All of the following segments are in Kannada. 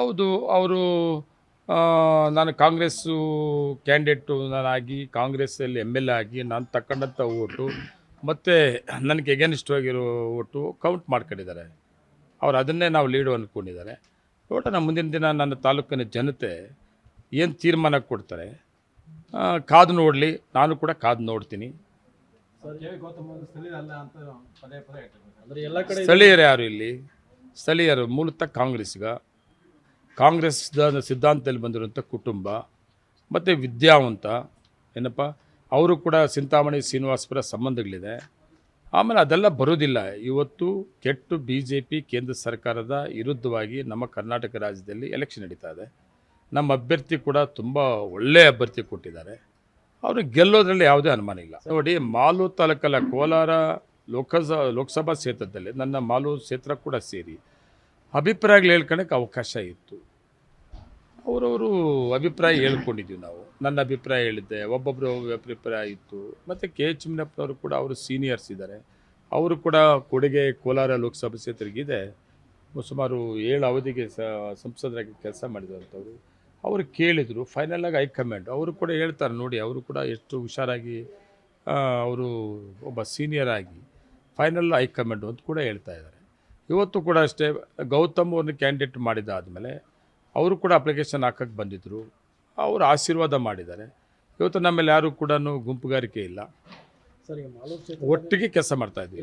ಹೌದು ಅವರು ನಾನು ಕಾಂಗ್ರೆಸ್ಸು ಕ್ಯಾಂಡಿಡೇಟು ನಾನಾಗಿ ಕಾಂಗ್ರೆಸ್ಸಲ್ಲಿ ಎಂ ಎಲ್ ಎ ಆಗಿ ನಾನು ತಕ್ಕಂಡಂಥ ಓಟು ಮತ್ತು ನನಗೆ ಎಗೇನಿಸ್ಟ್ ಆಗಿರೋ ಓಟು ಕೌಂಟ್ ಮಾಡ್ಕೊಂಡಿದ್ದಾರೆ. ಅವ್ರು ಅದನ್ನೇ ನಾವು ಲೀಡು ಅಂದ್ಕೊಂಡಿದ್ದಾರೆ ಒಟ್ಟು ಮುಂದಿನ ದಿನ ನನ್ನ ತಾಲೂಕಿನ ಜನತೆ ಏನು ತೀರ್ಮಾನ ಕೊಡ್ತಾರೆ ಕಾದು ನೋಡಲಿ ನಾನು ಕೂಡ ಕಾದು ನೋಡ್ತೀನಿ. ಅಂದ್ರೆ ಎಲ್ಲ ಕಡೆ ಸ್ಥಳೀಯರು ಯಾರು ಇಲ್ಲಿ? ಸ್ಥಳೀಯರು ಮೂಲತಃ ಕಾಂಗ್ರೆಸ್ಗ ಕಾಂಗ್ರೆಸ್ ಸಿದ್ಧಾಂತದಲ್ಲಿ ಬಂದಿರುವಂಥ ಕುಟುಂಬ, ಮತ್ತು ವಿದ್ಯಾವಂತ ಏನಪ್ಪ, ಅವರು ಕೂಡ ಚಿಂತಾಮಣಿ ಶ್ರೀನಿವಾಸಪುರ ಸಂಬಂಧಗಳಿದೆ. ಆಮೇಲೆ ಅದೆಲ್ಲ ಬರೋದಿಲ್ಲ ಇವತ್ತು ಕೆಟ್ಟು ಬಿ ಜೆ ಪಿ ಕೇಂದ್ರ ಸರ್ಕಾರದ ವಿರುದ್ಧವಾಗಿ ನಮ್ಮ ಕರ್ನಾಟಕ ರಾಜ್ಯದಲ್ಲಿ ಎಲೆಕ್ಷನ್ ನಡೀತಾ ಇದೆ. ನಮ್ಮ ಅಭ್ಯರ್ಥಿ ಕೂಡ ತುಂಬ ಒಳ್ಳೆಯ ಅಭ್ಯರ್ಥಿ ಕೊಟ್ಟಿದ್ದಾರೆ. ಅವರು ಗೆಲ್ಲೋದ್ರಲ್ಲಿ ಯಾವುದೇ ಅನುಮಾನ ಇಲ್ಲ. ನೋಡಿ, ಮಾಲು ತಾಲೂಕಲ್ಲ ಕೋಲಾರ ಲೋಕಸ ಲೋಕಸಭಾ ಕ್ಷೇತ್ರದಲ್ಲಿ ನನ್ನ ಮಾಲು ಕ್ಷೇತ್ರ ಕೂಡ ಸೇರಿ ಅಭಿಪ್ರಾಯಗಳು ಹೇಳ್ಕೊಳಕ್ಕೆ ಅವಕಾಶ ಇತ್ತು. ಅವರವರು ಅಭಿಪ್ರಾಯ ಹೇಳ್ಕೊಂಡಿದ್ದೀವಿ ನಾವು. ನನ್ನ ಅಭಿಪ್ರಾಯ ಹೇಳಿದ್ದೆ ಒಬ್ಬೊಬ್ಬರು ಅಭಿಪ್ರಾಯ ಇತ್ತು. ಮತ್ತು ಕೆ ಎಚ್ ಮಿನಪ್ಪನವರು ಕೂಡ ಅವರು ಸೀನಿಯರ್ಸ್ ಇದ್ದಾರೆ. ಅವರು ಕೂಡ ಕೊಡುಗೆ ಕೋಲಾರ ಲೋಕಸಭಾ ಕ್ಷೇತ್ರಕ್ಕಿದೆ. ಸುಮಾರು ಏಳು ಅವಧಿಗೆ ಸಂಸದರಾಗಿ ಕೆಲಸ ಮಾಡಿದಂಥವ್ರು. ಅವರು ಕೇಳಿದರು ಫೈನಲಾಗಿ ಹೈಕಮಾಂಡ್. ಅವರು ಕೂಡ ಹೇಳ್ತಾರೆ ನೋಡಿ, ಅವರು ಕೂಡ ಎಷ್ಟು ಹುಷಾರಾಗಿ ಅವರು ಒಬ್ಬ ಸೀನಿಯರ್ ಆಗಿ ಫೈನಲ್ ಹೈಕಮಾಂಡು ಅಂತ ಕೂಡ ಹೇಳ್ತಾ ಇದ್ದಾರೆ. ಇವತ್ತು ಕೂಡ ಅಷ್ಟೇ ಗೌತಮ್ ಅವ್ರನ್ನ ಕ್ಯಾಂಡಿಡೇಟ್ ಮಾಡಿದಾದಮೇಲೆ ಅವರು ಕೂಡ ಅಪ್ಲಿಕೇಶನ್ ಹಾಕಕ್ಕೆ ಬಂದಿದ್ದರು ಅವರು ಆಶೀರ್ವಾದ ಮಾಡಿದ್ದಾರೆ. ಇವತ್ತು ನಮ್ಮಲ್ಲಿ ಯಾರು ಕೂಡ ಗುಂಪುಗಾರಿಕೆ ಇಲ್ಲ. ಒಟ್ಟಿಗೆ ಕೆಲಸ ಮಾಡ್ತಾ ಇದ್ದೀವಿ.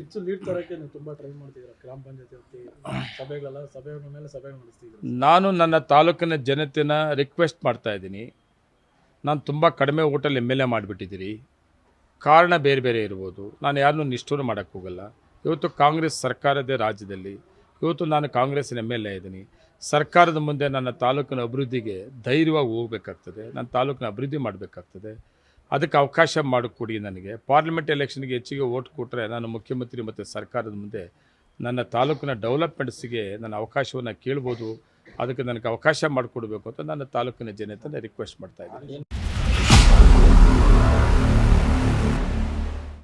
ನಾನು ನನ್ನ ತಾಲೂಕಿನ ಜನತೆನ ರಿಕ್ವೆಸ್ಟ್ ಮಾಡ್ತಾ ಇದ್ದೀನಿ. ನಾನು ತುಂಬ ಕಡಿಮೆ ಓಟಲ್ಲಿ ಎಂ ಎಲ್ ಎ ಮಾಡಿಬಿಟ್ಟಿದ್ದೀರಿ. ಕಾರಣ ಬೇರೆ ಬೇರೆ ಇರ್ಬೋದು. ನಾನು ಯಾರನ್ನೂ ನಿಷ್ಠೂರ ಮಾಡೋಕ್ಕೆ ಹೋಗಲ್ಲ. ಇವತ್ತು ಕಾಂಗ್ರೆಸ್ ಸರ್ಕಾರದೇ ರಾಜ್ಯದಲ್ಲಿ, ಇವತ್ತು ನಾನು ಕಾಂಗ್ರೆಸ್ಸಿನ ಎಂ ಎಲ್ ಇದ್ದೀನಿ. ಸರ್ಕಾರದ ಮುಂದೆ ನನ್ನ ತಾಲೂಕಿನ ಅಭಿವೃದ್ಧಿಗೆ ಧೈರ್ಯವಾಗಿ ಹೋಗಬೇಕಾಗ್ತದೆ, ನನ್ನ ತಾಲೂಕಿನ ಅಭಿವೃದ್ಧಿ ಮಾಡಬೇಕಾಗ್ತದೆ. ಅದಕ್ಕೆ ಅವಕಾಶ ಮಾಡಿಕೊಡಿ ನನಗೆ. ಪಾರ್ಲಿಮೆಂಟ್ ಎಲೆಕ್ಷನ್ಗೆ ಹೆಚ್ಚಿಗೆ ಓಟ್ ಕೊಟ್ಟರೆ ನಾನು ಮುಖ್ಯಮಂತ್ರಿ ಮತ್ತು ಸರ್ಕಾರದ ಮುಂದೆ ನನ್ನ ತಾಲೂಕಿನ ಡೆವಲಪ್ಮೆಂಟ್ಸಿಗೆ ನನ್ನ ಅವಕಾಶವನ್ನು ಕೇಳ್ಬೋದು, ಅದಕ್ಕೆ ನನಗೆ ಅವಕಾಶ ಮಾಡಿಕೊಡ್ಬೇಕು ಅಂತ ನನ್ನ ತಾಲೂಕಿನ ಜನತೆ ರಿಕ್ವೆಸ್ಟ್ ಮಾಡ್ತಾ ಇದ್ದೀನಿ.